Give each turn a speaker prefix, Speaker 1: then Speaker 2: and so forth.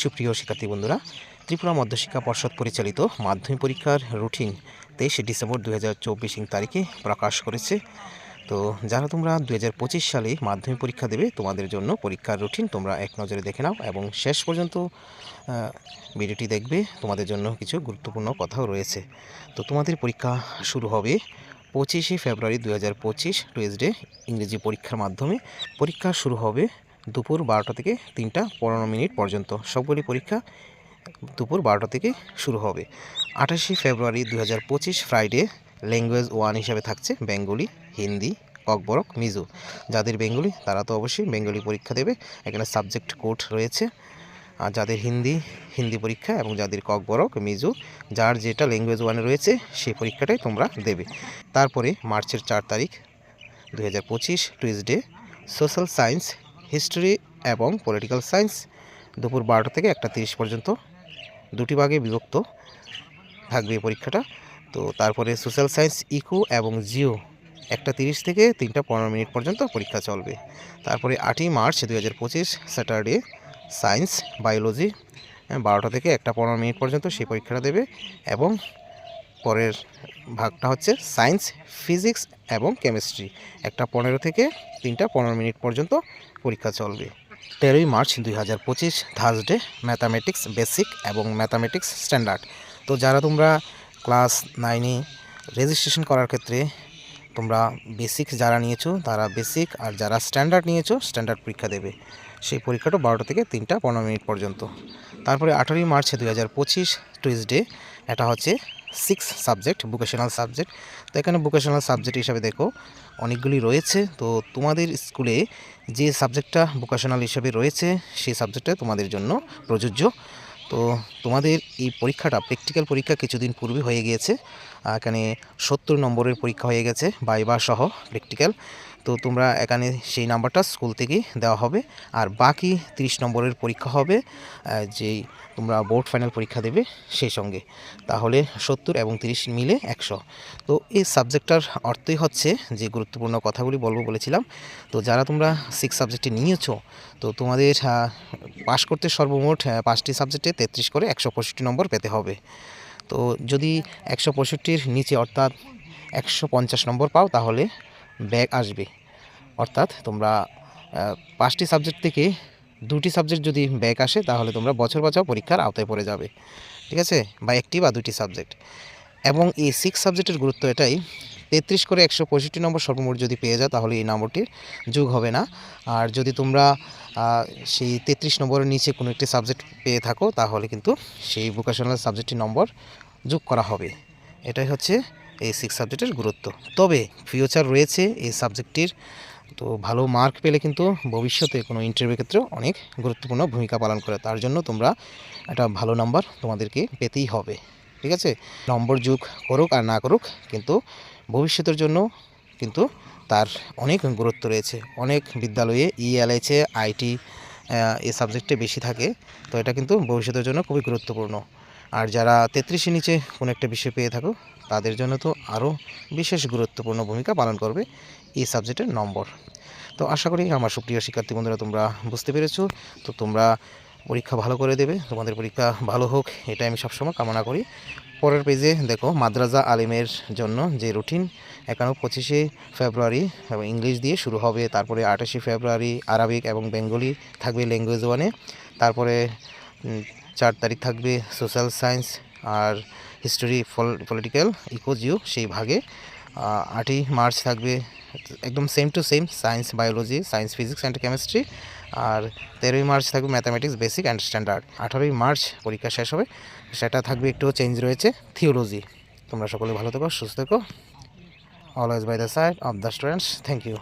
Speaker 1: সুপ্রিয় শিক্ষার্থী বন্ধুরা, ত্রিপুরা মধ্যশিক্ষা পর্ষদ পরিচালিত মাধ্যমিক পরীক্ষার রুটিন তেইশে ডিসেম্বর দু হাজার চব্বিশ তারিখে প্রকাশ করেছে। তো যারা তোমরা দু হাজার পঁচিশ সালে মাধ্যমিক পরীক্ষা দেবে, তোমাদের জন্য পরীক্ষার রুটিন তোমরা এক নজরে দেখে নাও এবং শেষ পর্যন্ত ভিডিওটি দেখবে। তোমাদের জন্য কিছু গুরুত্বপূর্ণ কথাও রয়েছে। তো তোমাদের পরীক্ষা শুরু হবে পঁচিশে ফেব্রুয়ারি দু হাজার পঁচিশ টুয়েসডে ইংরেজি পরীক্ষার মাধ্যমে। পরীক্ষা শুরু হবে দুপুর বারোটা থেকে তিনটা পনেরো মিনিট পর্যন্ত। সবগুলি পরীক্ষা দুপুর বারোটা থেকে শুরু হবে। আঠাশে ফেব্রুয়ারি দু হাজার পঁচিশ ফ্রাইডে ল্যাঙ্গুয়েজ ওয়ান হিসাবে থাকছে বেঙ্গলি, হিন্দি ককবরক মিজো। যাদের বেঙ্গলি, তারা তো অবশ্যই বেঙ্গলি পরীক্ষা দেবে। এখানে সাবজেক্ট কোড রয়েছে। আর যাদের হিন্দি হিন্দি পরীক্ষা এবং যাদের ককবরক মিজো, যার যেটা ল্যাঙ্গুয়েজ ওয়ানে রয়েছে সেই পরীক্ষাটাই তোমরা দেবে। তারপরে মার্চের চার তারিখ দু হাজার পঁচিশ সোশ্যাল সায়েন্স হিস্ট্রি এবং পলিটিক্যাল সায়েন্স দুপুর বারোটা থেকে একটা তিরিশ পর্যন্ত দুটি ভাগে বিভক্ত থাকবে এই পরীক্ষাটা। তো তারপরে সোশ্যাল সায়েন্স ইকো এবং জিও একটা তিরিশ থেকে তিনটা পনেরো মিনিট পর্যন্ত পরীক্ষা চলবে। তারপরে আটই মার্চ দুই হাজার পঁচিশ স্যাটারডে সায়েন্স বায়োলজি বারোটা থেকে একটা পনেরো মিনিট পর্যন্ত সেই পরীক্ষাটা দেবে এবং পরের ভাগটা হচ্ছে সায়েন্স, ফিজিক্স এবং কেমিস্ট্রি। একটা পনেরো থেকে তিনটা পনেরো মিনিট পর্যন্ত পরীক্ষা চলবে। তেরোই মার্চ দুই হাজার পঁচিশ, থার্সডে, ম্যাথামেটিক্স বেসিক এবং ম্যাথামেটিক্স স্ট্যান্ডার্ড। তো যারা তোমরা ক্লাস নাইনে রেজিস্ট্রেশন করার ক্ষেত্রে তোমরা বেসিক যারা নিয়েছো, তারা বেসিক আর যারা স্ট্যান্ডার্ড নিয়েছো, স্ট্যান্ডার্ড পরীক্ষা দেবে। সেই পরীক্ষাটা বারোটা থেকে তিনটা পনেরো মিনিট পর্যন্ত। তারপরে আঠারোই মার্চ দুই হাজার পঁচিশ, টুইসডে, এটা হচ্ছে সিক্স সাবজেক্ট ভোকেশনাল সাবজেক্ট তো এখানে ভোকেশনাল সাবজেক্ট হিসাবে দেখো অনেকগুলি রয়েছে। তো তোমাদের স্কুলে যে সাবজেক্টটা ভোকেশনাল হিসাবে রয়েছে, সেই সাবজেক্টটা তোমাদের জন্য প্রযোজ্য। তো তোমাদের এই পরীক্ষাটা প্র্যাকটিক্যাল পরীক্ষা কিছুদিন পূর্বে হয়ে গিয়েছে। এখানে সত্তর নম্বরের পরীক্ষা হয়ে গেছে বাইবা সহ প্র্যাকটিক্যাল তো তোমরা এখানে সেই নাম্বারটা স্কুল থেকেই দেওয়া হবে। আর বাকি তিরিশ নম্বরের পরীক্ষা হবে যেই তোমরা বোর্ড ফাইনাল পরীক্ষা দেবে সেই সঙ্গে। তাহলে সত্তর এবং তিরিশ মিলে একশো। তো এই সাবজেক্টটার অর্থই হচ্ছে যে গুরুত্বপূর্ণ কথাগুলি বলব বলেছিলাম। তো যারা তোমরা সিক্স সাবজেক্টে নিয়েছো, তো তোমাদের পাশ করতে সর্বমোট পাঁচটি সাবজেক্টে তেত্রিশ করে একশো পঁয়ষট্টি নম্বর পেতে হবে। তো যদি একশো পঁয়ষট্টির নিচে অর্থাৎ একশো পঞ্চাশ নম্বর পাও, তাহলে ব্যাগ আসবে। অর্থাৎ তোমরা পাঁচটি সাবজেক্ট থেকে দুটি সাবজেক্ট যদি ব্যাক আসে, তাহলে তোমরা বছর বছর পরীক্ষার আওতায় পড়ে যাবে। ঠিক আছে? বা একটি বা দুটি সাবজেক্ট এবং এই সিক্স সাবজেক্টের গুরুত্ব এটাই, তেত্রিশ করে একশো পঁয়ষট্টি নম্বর সর্বমোট যদি পেয়ে যাও, তাহলে এই নম্বরটির যোগ হবে না। আর যদি তোমরা সেই তেত্রিশ নম্বরের নিচে কোনো একটি সাবজেক্ট পেয়ে থাকো, তাহলে কিন্তু সেই ভোকেশনাল সাবজেক্টটির নম্বর যোগ করা হবে। এটাই হচ্ছে এই সিক্স সাবজেক্টের গুরুত্ব। তবে ফিউচার রয়েছে এই সাবজেক্টটির তো ভালো মার্ক পেলে কিন্তু ভবিষ্যতে কোনো ইন্টারভিউ ক্ষেত্রে অনেক গুরুত্বপূর্ণ ভূমিকা পালন করে। তার জন্য তোমরা একটা ভালো নাম্বার তোমাদেরকে পেতেই হবে, ঠিক আছে? নম্বর যুগ করুক আর না করুক, কিন্তু ভবিষ্যতের জন্য কিন্তু তার অনেক গুরুত্ব রয়েছে। অনেক বিদ্যালয়ে ইএলএইচে আইটি এ সাবজেক্টে বেশি থাকে, তো এটা কিন্তু ভবিষ্যতের জন্য খুবই গুরুত্বপূর্ণ। আর যারা তেত্রিশের নিচে কোনো একটা বিষয় পেয়ে থাকো, তাদের জন্য তো আরও বিশেষ গুরুত্বপূর্ণ ভূমিকা পালন করবে এই সাবজেক্টের নম্বর। তো আশা করি আমার সুপ্রিয় শিক্ষার্থী বন্ধুরা, তোমরা বুঝতে পেরেছ। তো তোমরা পরীক্ষা ভালো করে দেবে, তোমাদের পরীক্ষা ভালো হোক এটা আমি সবসময় কামনা করি। পরের পেজে দেখো, মাদ্রাজা আলিমের জন্য যে রুটিন এখানেও পঁচিশে ফেব্রুয়ারি এবং ইংলিশ দিয়ে শুরু হবে, তারপরে আঠাশে ফেব্রুয়ারি আরবিক এবং বেঙ্গলি থাকবে ল্যাঙ্গুয়েজ ওয়ানে, তারপরে চার তারিখ থাকবে সোশ্যাল সায়েন্স আর হিস্টোরি পলিটিক্যাল, ইকো, জিও সেই ভাগে। আটই মার্চ থাকবে, একদম same to same science biology science physics and chemistry আর তেরোই মার্চ থাকবে ম্যাথামেটিক্স বেসিক অ্যান্ড স্ট্যান্ডার্ড আঠারোই মার্চ পরীক্ষা শেষ হবে, সেটা থাকবে একটু চেঞ্জ রয়েছে থিওলজি তোমরা সকলে ভালো থেকো, সুস্থ থেকো। Always by the side of the students thank you